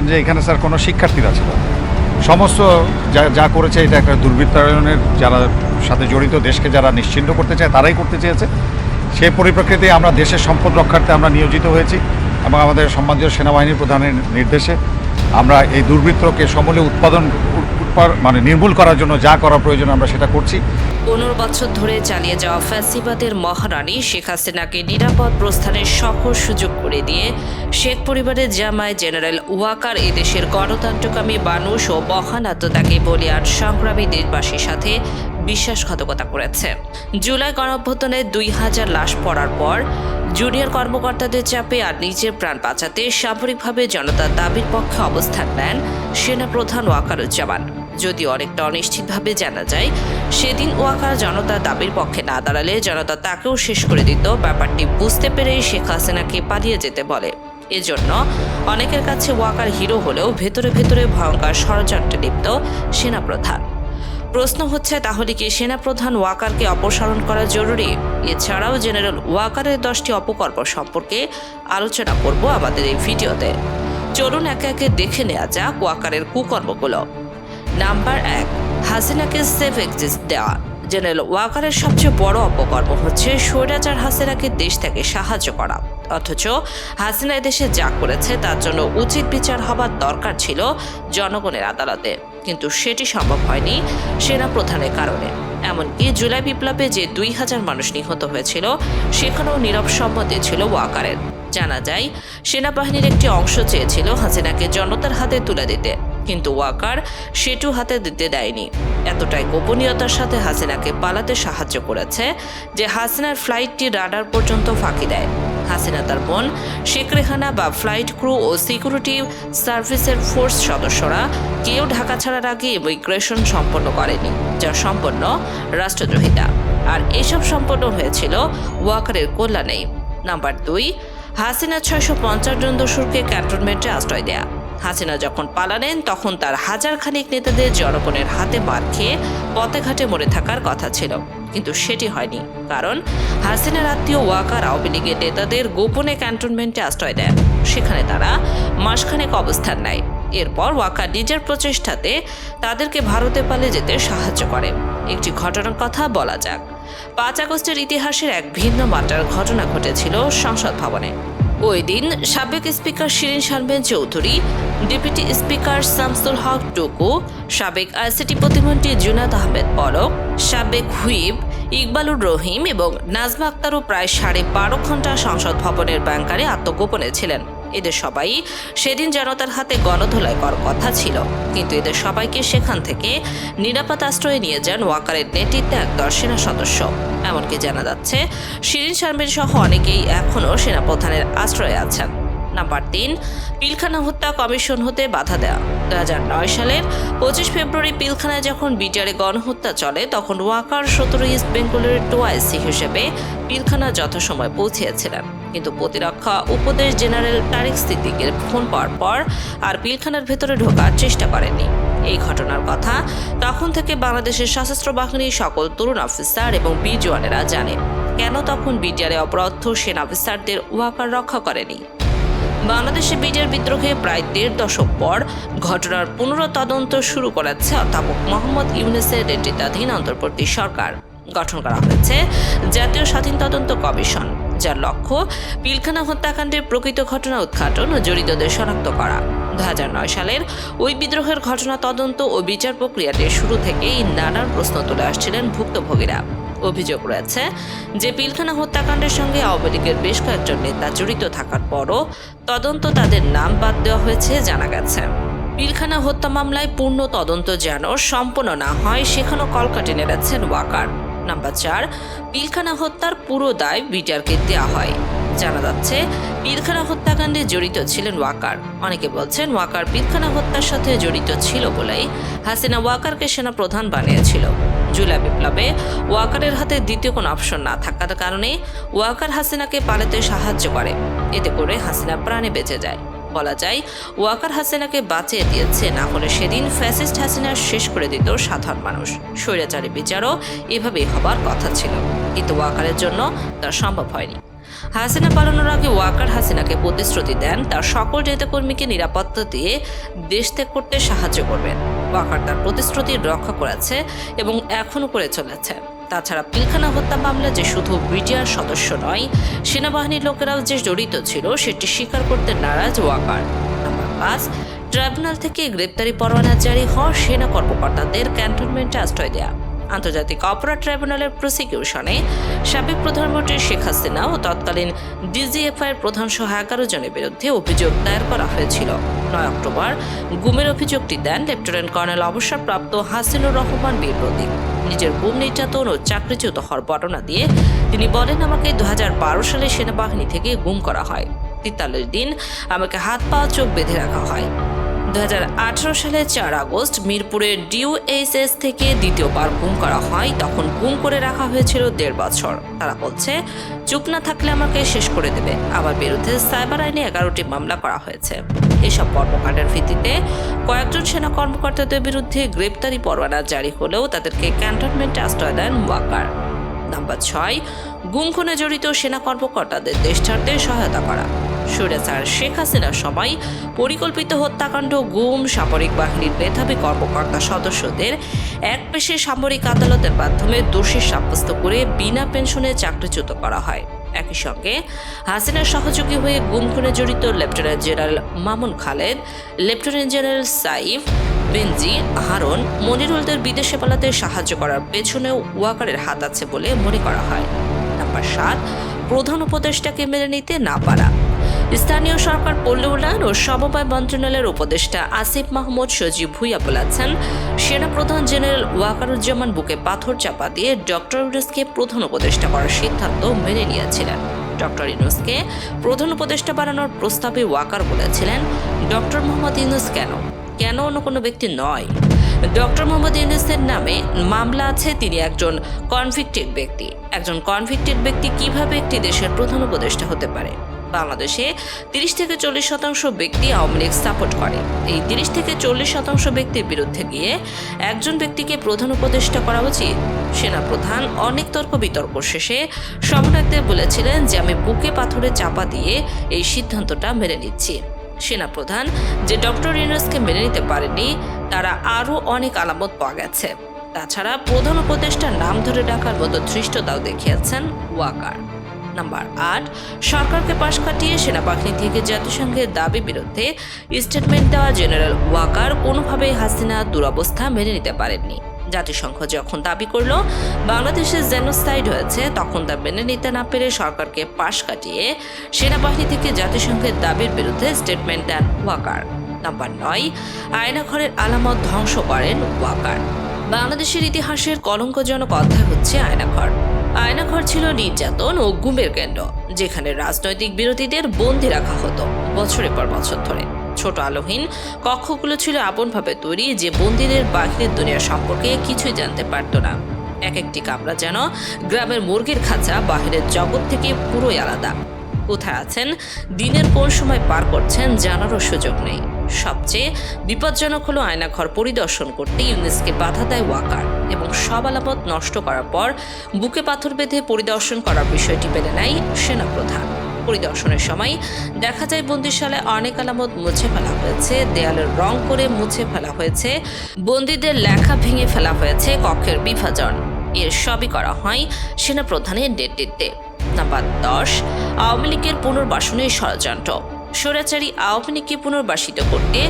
বলেছেন যে এখানে স্যার কোনো শিক্ষার্থীরা ছিল। সমস্ত যা যা করেছে এটা একটা দুর্বৃত্তায়নের যারা সাথে জড়িত, দেশকে যারা নিশ্চিহ্ন করতে চায় তারাই করতে চেয়েছে সেই পরিপ্রেক্ষিতে আমরা দেশের সম্পদ রক্ষার্থে আমরা নিয়োজিত হয়েছি এবং আমাদের সম্মানীয় সেনাবাহিনী প্রধানের নির্দেশে আমরা এই দুর্বৃত্তকে সমূলে উৎপাদন উৎপা- মানে নির্মূল করার জন্য যা করা প্রয়োজন আমরা সেটা করছি পনেরো বছর ধরে চালিয়ে যাওয়া ফ্যাসিবাদের মহারানী শেখ হাসিনাকে নিরাপদ প্রস্থানের সকল সুযোগ করে দিয়ে শেখ পরিবারের জামায় জেনারেল ওয়াকার এদেশের গণতন্ত্রকামী মানুষ ও মহান বলিয়ান সংগ্রামী দেশবাসীর সাথে বিশ্বাসঘাতকতা করেছে। জুলাই গণঅভ্যুত্থানে দুই হাজার লাশ পড়ার পর জুনিয়র কর্মকর্তাদের চাপে আর নিজের প্রাণ বাঁচাতে সামরিকভাবে জনতার দাবির পক্ষে অবস্থান নেন সেনাপ্রধান ওয়াকারুজ্জামান। যদি অনেকটা অনিশ্চিতভাবে জানা যায়, সেদিন ওয়াকার জনতার দাবির পক্ষে না দাঁড়ালে জনতা তাকেও শেষ করে দিত। ব্যাপারটি বুঝতে পেরেই শেখ হাসিনাকে পালিয়ে যেতে বলে। এজন্য অনেকের কাছে ওয়াকার হিরো হলেও ভেতরে ভেতরে ভয়ঙ্কর ষড়যন্ত্রে লিপ্ত সেনাপ্রধান। প্রশ্ন হচ্ছে, তাহলে কি সেনাপ্রধান ওয়াকারকে অপসারণ করা জরুরি? এছাড়াও জেনারেল ওয়াকারের দশটি অপকর্ম সম্পর্কে আলোচনা করব আমাদের এই ভিডিওতে। চলুন একে একে দেখে নেওয়া যাক ওয়াকারের কুকর্মগুলো। নাম্বার এক, হাসিনাকে সেফ এক্সিস্ট দেওয়া। জেনারেল ওয়াকারের সবচেয়ে বড় অপকর্ম হচ্ছে স্বৈরাচার হাসিনাকে দেশ থেকে সাহায্য করা। অথচ হাসিনা দেশে যা করেছে, তার জন্য উচিত বিচার হবার দরকার ছিল জনগণের আদালতে। কিন্তু সেটি সম্ভব হয়নি সেনা প্রধানের কারণে। এমনকি জুলাই বিপ্লবে যে দুই হাজার মানুষ নিহত হয়েছিল, সেখানেও নীরব সম্মতি ছিল ওয়াকারের। জানা যায়, সেনাবাহিনীর একটি অংশ চেয়েছিল হাসিনাকে জনতার হাতে তুলে দিতে। কিন্তু ওয়াকার সেটু হাতে দিতে দেয়নি। এতটাই গোপনীয়তার সাথে হাসিনাকে পালাতে সাহায্য করেছে যে হাসিনার ফ্লাইটটি রাডার পর্যন্ত ফাঁকি দেয়। হাসিনা তার বোন, শেখ রেহানা বা ফ্লাইট ক্রু ও সিকিউরিটি সার্ভিসের ফোর্স সদস্যরা কেউ ঢাকা ছাড়ার আগে ইমিগ্রেশন সম্পন্ন করেনি, যা সম্পন্ন রাষ্ট্রদ্রোহিতা। আর এসব সম্পন্ন হয়েছিল ওয়াকারের কল্যাণেই। নাম্বার দুই, হাসিনা ছয়শো পঞ্চাশ জন দস্যুরকে ক্যান্টনমেন্টে আশ্রয় দেয়া। হাসিনা যখন পালালেন, তখন তার হাজার খানিক নেতাদের জনগণের হাতে মার খেয়ে পথে ঘাটে মরে থাকার কথা ছিল। কিন্তু সেটি হয়নি, কারণ হাসিনার আত্মীয় ওয়াকার আওয়ামী লীগের নেতাদের গোপনে ক্যান্টনমেন্টে আশ্রয় দেন। সেখানে তারা মাসখানেক অবস্থান নেয়। এরপর ওয়াকার নিজের প্রচেষ্টাতে তাদেরকে ভারতে পালিয়ে যেতে সাহায্য করে। একটি ঘটনার কথা বলা যাক। পাঁচ আগস্টের ইতিহাসের এক ভিন্ন মাত্রার ঘটনা ঘটেছিল সংসদ ভবনে। ওই দিন সাবেক speaker Shirin Sharmin Chowdhury, deputy speaker Shamsul Haque Tuku, সাবেক আইসিটি প্রতিমন্ত্রী জুনাদ আহমেদ পরক, সাবেক হুইপ ইকবালুর রহিম এবং নাজমা আক্তারও প্রায় সাড়ে বারো ঘণ্টা সংসদ ভবনের ব্যাংকারে আত্মগোপনে ছিলেন। এদের সবাই সেদিন জনতার হাতে গণধোলাই করার কথা ছিল। কিন্তু এদের সবাইকে সেখান থেকে নিরাপদ আশ্রয়ে নিয়ে যান ওয়াকারের নেতৃত্বে একদল সেনা সদস্য। এমনকি জানা যাচ্ছে, শিরিন শারমিন সহ অনেকেই এখনও সেনাপ্রধানের আশ্রয়ে আছেন। নাম্বার তিন, পিলখানা হত্যা কমিশন হতে বাধা দেওয়া দু হাজার নয় সালের পঁচিশ ফেব্রুয়ারি পিলখানায় যখন বিটিআরে গণহত্যা চলে, তখন ওয়াকার সতেরো ইস্ট বেঙ্গলের টোয়াইসি হিসেবে পিলখানা যথাসময় পৌঁছিয়েছিলেন কিন্তু প্রতিরক্ষা উপদেশ জেনারেল তারিক সিদ্দিকের ফোন পাওয়ার পর আর পিলখানার ভেতরে ঢোকার চেষ্টা করেননি। এই ঘটনার কথা তখন থেকে বাংলাদেশের সশস্ত্র বাহিনীর সকল তরুণ অফিসার এবং বীর জওয়ানেরা জানে। কেন তখন বিটিআরে অপরাধ সেনা অফিসারদের ওয়াকার রক্ষা করেনি? বাংলাদেশে বিজের বিদ্রোহে প্রায় দেড় দশক পর ঘটনার পুনরতদন্ত শুরু করেছে অধ্যাপক মোহাম্মদ ইউনুসের নেতৃত্বাধীন অন্তর্বর্তী সরকার। গঠন করা হয়েছে জাতীয় স্বাধীন তদন্ত কমিশন। যার লক্ষ্য পিলখানা হত্যাকাণ্ডের প্রকৃত ঘটনা উদ্ঘাটন ও জড়িতদের শনাক্ত করা। দু সালের ওই বিদ্রোহের ঘটনা তদন্ত ও বিচার প্রক্রিয়াতে শুরু থেকেই নানান প্রশ্ন তুলে আসছিলেন ভুক্তভোগীরা। অভিযোগ রয়েছে যে, পিলখানা হত্যাকাণ্ডের সঙ্গে আওয়ামী লীগের বেশ কয়েকজন নেতা জড়িত থাকার পরও তদন্ত তাদের নাম বাদ দেওয়া হয়েছে জানা গেছে। পিলখানা হত্যা মামলায় পূর্ণ তদন্ত যেন সম্পন্ন না হয়, সেখানেও কলকাটি নেড়েছেন ওয়াকার। নাম্বার চার, পিলখানা হত্যার পুরো দায় বিটিআরকে দেওয়া হয়। জানা যাচ্ছে, পিলখানা হত্যাকাণ্ডে জড়িত ছিলেন ওয়াকার। অনেকে বলছেন ওয়াকার পিলখানা হত্যার সাথে জড়িত ছিল বলেই হাসিনা ওয়াকারকে সেনা প্রধান বানিয়েছিল। জুলাই বিপ্লবে ওয়াকারের হাতে দ্বিতীয় কোনো অপশন না থাকার কারণে ওয়াকার হাসিনাকে পালাতে সাহায্য করে। এতে করে হাসিনা প্রাণে বেঁচে যায়। বলা যায়, ওয়াকার হাসিনাকে বাঁচিয়ে দিয়েছে। না হলে সেদিন ফ্যাসিস্ট হাসিনা শেষ করে দিত সাধারণ মানুষ। স্বৈরাচারী বিচারও এভাবেই হবার কথা ছিল। কিন্তু ওয়াকারের জন্য তা সম্ভব হয়নি। হাসিনা পালানোর আগে ওয়াকার হাসিনাকে প্রতিশ্রুতি দেন, তার সকল নেতাকর্মীকে নিরাপত্তা দিয়ে দেশ ত্যাগ করতে সাহায্য করবেন। ওয়াকার তার প্রতিশ্রুতি রক্ষা করেছে এবং এখনও করে চলেছে। তাছাড়া পিলখানা হত্যা মামলা যে শুধু মিডিয়ার সদস্য নয়, সেনাবাহিনীর লোকেরাও যে জড়িত ছিল, সেটি স্বীকার করতে নারাজ ওয়াকার। পাঁচ, ট্রাইব্যুনাল থেকে গ্রেপ্তারি পরোয়ানা জারি হওয়া সেনা কর্মকর্তাদের ক্যান্টনমেন্টে আশ্রয় দেয়া। আন্তর্জাতিক অপরাধ ট্রাইব্যুনালের প্রসিকিউশনে সাবেক প্রধানমন্ত্রী শেখ হাসিনা ও তৎকালীন ডিজিএফআইয়ের প্রধান সহ জনের বিরুদ্ধে অভিযোগ দায়ের করা হয়েছিল। নয় অক্টোবর গুমের অভিযোগটি দেন লেফটেন্যান্ট কর্নেল অবসরপ্রাপ্ত হাসিনুর রহমান বীর প্রতীক নিজের গুম, নির্যাতন ও চাকরিচ্যুত হওয়ার বর্ণনা দিয়ে তিনি বলেন, আমাকে দু হাজার বারো সালে সেনাবাহিনী থেকে গুম করা হয়। তেতাল্লিশ দিন আমাকে হাত পা চোখ বেঁধে রাখা হয়। দু হাজার আঠারো সালে চার আগস্ট মিরপুরের ডিউএইচএস থেকে দ্বিতীয়বার গুম করা হয়, তখন গুম করে রাখা হয়েছিল দেড় বছর। তারা বলছে, চুপ না থাকলে আমাকে শেষ করে দেবে। আমার বিরুদ্ধে সাইবার আইনে এগারোটি মামলা করা হয়েছে। এসব কর্মকাণ্ডের ভিত্তিতে কয়েকজন সেনা কর্মকর্তাদের বিরুদ্ধে গ্রেপ্তারি পরোয়ানা জারি হলেও তাদেরকে ক্যান্টনমেন্টে আশ্রয় দেন ওয়াকার। নাম্বার ছয় গুম খুনে জড়িত সেনা কর্মকর্তাদের দেশ ছাড়তে সহায়তা করা। স্বৈরাচার শেখ হাসিনার সময় পরিকল্পিত হত্যাকাণ্ড, গুম, সামরিক বাহিনীর মেধাবী কর্মকর্তা সদস্যদের এক পেশে সামরিক আদালতের মাধ্যমে দোষী সাব্যস্ত করে বিনা পেনশনে চাকরিচ্যুত করা হয়। একই সঙ্গে হাসিনার সহযোগী হয়ে গুম খুনে জড়িত lieutenant general Mamun Khaled, lieutenant general Saif Benji, Haroon, মনিরুলদের বিদেশে পালাতে সাহায্য করার পেছনেও ওয়াকারের হাত আছে বলে মনে করা হয়। নাম্বার সাত, প্রধান উপদেষ্টাকে মেনে নিতে না পারা। স্থানীয় সরকার পল্লী উন্নয়ন ও সমবায় মন্ত্রণালয়ের উপদেষ্টা আসিফ মাহমুদ সজীব ভুইয়া বলেছেন, সেনাপ্রধান জেনারেল ওয়াকারুজ্জামান বুকে পাথর চাপা দিয়ে ডক্টর ইউনুসকে প্রধান উপদেষ্টা করার সিদ্ধান্ত মেনে নিয়েছিলেন। ডক্টর ইউনুসকে প্রধান উপদেষ্টা বানানোর প্রস্তাবে ওয়াকার বলেছিলেন, ডক্টর মোহাম্মদ ইউনুস কেন? কেন অন্য কোনো ব্যক্তি নয়। ডক্টর মোহাম্মদ ইউনুসের নামে মামলা আছে, তিনি একজন কনভিক্টেড ব্যক্তি। একজন কনভিক্টেড ব্যক্তি কীভাবে একটি দেশের প্রধান উপদেষ্টা হতে পারে? বাংলাদেশে তিরিশ থেকে চল্লিশ শতাংশ ব্যক্তি আওয়ামী লীগ সাপোর্ট করে। এই তিরিশ থেকে চল্লিশ শতাংশ ব্যক্তির বিরুদ্ধে গিয়ে একজন ব্যক্তিকে প্রধান উপদেষ্টা করা উচিত। সেনাপ্রধান অনেক তর্ক বিতর্ক শেষে সমন্বয়কদের বলেছিলেন যে, আমি বুকে পাথরে চাপা দিয়ে এই সিদ্ধান্তটা মেনে নিচ্ছি। সেনাপ্রধান যে ডক্টর ইউনুসকে মেনে নিতে পারেনি, তারা আরও অনেক আলামত পাওয়া গেছে। তাছাড়া প্রধান উপদেষ্টার নাম ধরে ডাকার মতো ধৃষ্টতাও দেখিয়েছেন ওয়াকার। নাম্বার আট, সরকারকে পাশ কাটিয়ে সেনাবাহিনী থেকে জাতিসংঘের দাবি বিরুদ্ধে স্টেটমেন্ট দেওয়া জেনারেল ওয়াকার কোনোভাবেই হাসিনা দুরবস্থা মেনে নিতে পারেননি। জাতিসংঘ যখন দাবি করল, বাংলাদেশে জেনোসাইড হয়েছে, তখন তা মেনে নিতে না পেরে সরকারকে পাশ কাটিয়ে সেনাবাহিনী থেকে জাতিসংঘের দাবির বিরুদ্ধে স্টেটমেন্ট দেন ওয়াকার। নাম্বার নয়, আয়নাঘরের আলামত ধ্বংস করেন ওয়াকার। বাংলাদেশের ইতিহাসের কলঙ্কজনক অধ্যায় হচ্ছে আয়নাঘর। আয়নাঘর ছিল নির্যাতন ও গুমের কেন্দ্র, যেখানে রাজনৈতিক বিরোধীদের বন্দি রাখা হতো বছরের পর বছর ধরে। ছোট আলোহীন কক্ষগুলো ছিল আপনভাবে তৈরি যে বন্দিদের বাহিরের দুনিয়া সম্পর্কে কিছুই জানতে পারত না। এক একটি কামরা যেন গ্রামের মুরগির খাঁচা, বাহিরের জগৎ থেকে পুরোই আলাদা। কোথায় আছেন? দিনের কোন সময় পার করছেন জানারও সুযোগ নেই। সবচেয়ে বিপজ্জনক হলো আয়নাঘর পরিদর্শন করতে ইউনেসকে বাধা দেয় ওয়াকার এবং সব আলামত নষ্ট করার পর বুকে পাথর বেঁধে পরিদর্শন করার বিষয়টি মেনে নেয় সেনাপ্রধান। পরিদর্শনের সময় দেখা যায় বন্দিশালায় অনেক আলামত মুছে ফেলা হয়েছে, দেয়ালের রং করে মুছে ফেলা হয়েছে, বন্দীদের লেখা ভেঙে ফেলা হয়েছে, কক্ষের বিভাজন। এর সবই করা হয় সেনাপ্রধানের নেতৃত্বে। নাম্বার দশ, আওয়ামী লীগের পুনর্বাসনের ষড়যন্ত্র। স্বৈরাচারী আওয়ামী লীগকে পুনর্বাসিত করতে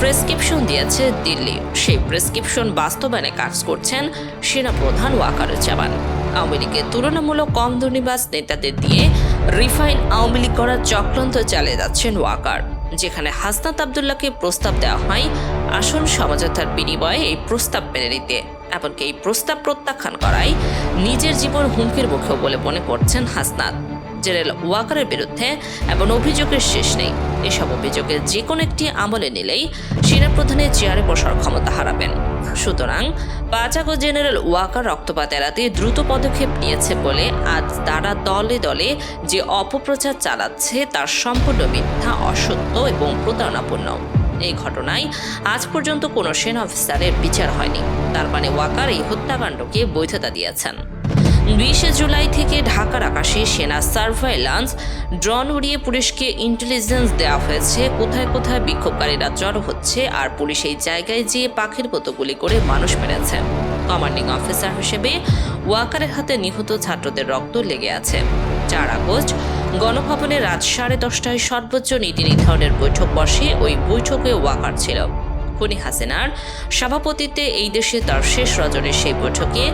প্রেসক্রিপশন দিয়েছে দিল্লি। সেই প্রেসক্রিপশন বাস্তবায়নে কাজ করছেন সেনাপ্রধান ওয়াকারুজ্জামান আওয়ামী লীগের তুলনামূলক কম ধনীবাস নেতাদের দিয়ে রিফাইন আওয়ামী লীগ করার চক্রান্ত চালিয়ে যাচ্ছেন ওয়াকার, যেখানে হাসনাত আবদুল্লাহকে প্রস্তাব দেওয়া হয় আসন সমঝোতার বিনিময়ে এই প্রস্তাব মেনে নিতে। এমনকি এই প্রস্তাব প্রত্যাখ্যান করায় নিজের জীবন হুমকির মুখেও বলে মনে করছেন হাসনাত। জেনারেল ওয়াকারের বিরুদ্ধে এমন অভিযোগের শেষ নেই। এসব অভিযোগের যে কোনো একটি আমলে নিলেই সেনাপ্রধানের চেয়ারে বসার ক্ষমতা হারাবেন। সুতরাং পাচাগো জেনারেল ওয়াকার রক্তপাত এড়াতে দ্রুত পদক্ষেপ নিয়েছে বলে আজ তারা দলে দলে যে অপপ্রচার চালাচ্ছে তার সম্পূর্ণ মিথ্যা, অসত্য এবং প্রতারণাপূর্ণ। এই ঘটনায় আজ পর্যন্ত কোনো সেনা অফিসারের বিচার হয়নি। তার মানে ওয়াকার এই হত্যাকাণ্ডকে বৈধতা দিয়েছেন। বিশে জুলাই থেকে ঢাকার আকাশে সেনা সার্ভাইলান্স, ড্রোন উড়িয়ে পুলিশকে ইন্টেলিজেন্স দেওয়া হয়েছে। কোথায় কোথায় বিক্ষোভকারীরা জড়ো হচ্ছে আর পুলিশ এই জায়গায় যেয়ে পাখির মতো গুলি করে মানুষ মেরেছে। কমান্ডিং অফিসার হিসেবে ওয়াকারের হাতে নিহত ছাত্রদের রক্ত লেগে আছে। চার আগস্ট, গণভবনে রাত সাড়ে দশটায় সর্বোচ্চ নীতি নির্ধারণের বৈঠক বসে। ওই বৈঠকে ওয়াকার ছিল। খুনি হাসিনার সভাপতিত্বে এই দেশে তার শেষ রজনের সেই বৈঠকে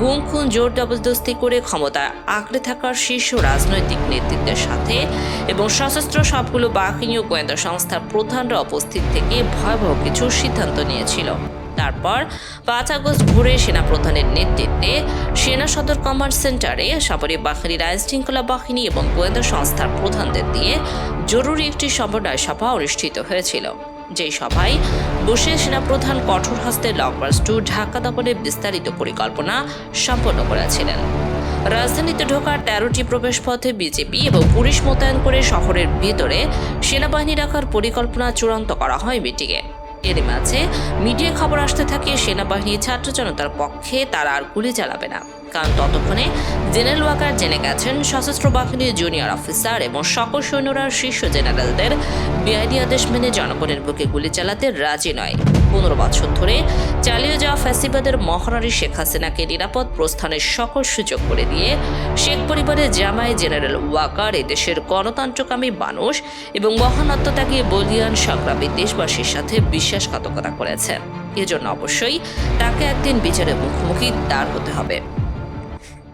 গুম, খুন, জোর জবরদস্তি করে ক্ষমতা আঁকড়ে থাকার শীর্ষ রাজনৈতিক নেতৃত্বের সাথে এবং সশস্ত্র সবগুলো বাহিনী ও গোয়েন্দা সংস্থার প্রধানরা উপস্থিত থেকে ভয়াবহ কিছু সিদ্ধান্ত নিয়েছিল। তারপর পাঁচ আগস্ট ভোরে সেনাপ্রধানের নেতৃত্বে সেনা সদর কমান্ড সেন্টারে সামরিক বাহিনীর আইন শৃঙ্খলা বাহিনী এবং গোয়েন্দা সংস্থার প্রধানদের দিয়ে জরুরি একটি সমন্বয় সভা অনুষ্ঠিত হয়েছিল। যেই সভায় বসে সেনাপ্রধান কঠোর হস্তে লং মার্চ টু ঢাকা দখলের বিস্তারিত পরিকল্পনা সম্পন্ন করেছিলেন। রাজধানীতে ঢোকার তেরোটি প্রবেশপথে বিজেপি এবং পুলিশ মোতায়েন করে শহরের ভেতরে সেনাবাহিনী রাখার পরিকল্পনা চূড়ান্ত করা হয় মিটিংয়ে। এর মাঝে মিডিয়া খবর আসতে থাকে, সেনাবাহিনী ছাত্র জনতার পক্ষে তারা আর গুলি চালাবে না। কারণ ততক্ষণে জেনারেল ওয়াকার জেনে গেছেন, সশস্ত্র বাহিনীর জুনিয়র অফিসার এবং সকল সৈন্যরা শীর্ষ জেনারেলদের বেআইনি আদেশ মেনে জনগণের বুকে গুলি চালাতে রাজি নয়। পনেরো বছর ধরে চালিয়ে যাওয়া ফ্যাসিবাদের মহারানী শেখ হাসিনাকে নিরাপদ প্রস্থানের সকল সুযোগ করে দিয়ে শেখ পরিবারের জামাই জেনারেল ওয়াকার এদেশের গণতন্ত্রকামী মানুষ এবং মহান আত্মত্যাগী বলিয়ান সংগ্রামী দেশবাসীর সাথে বিশ্বাসঘাতকতা করেছেন। এজন্য অবশ্যই তাকে একদিন বিচারের মুখোমুখি দাঁড় হতে হবে।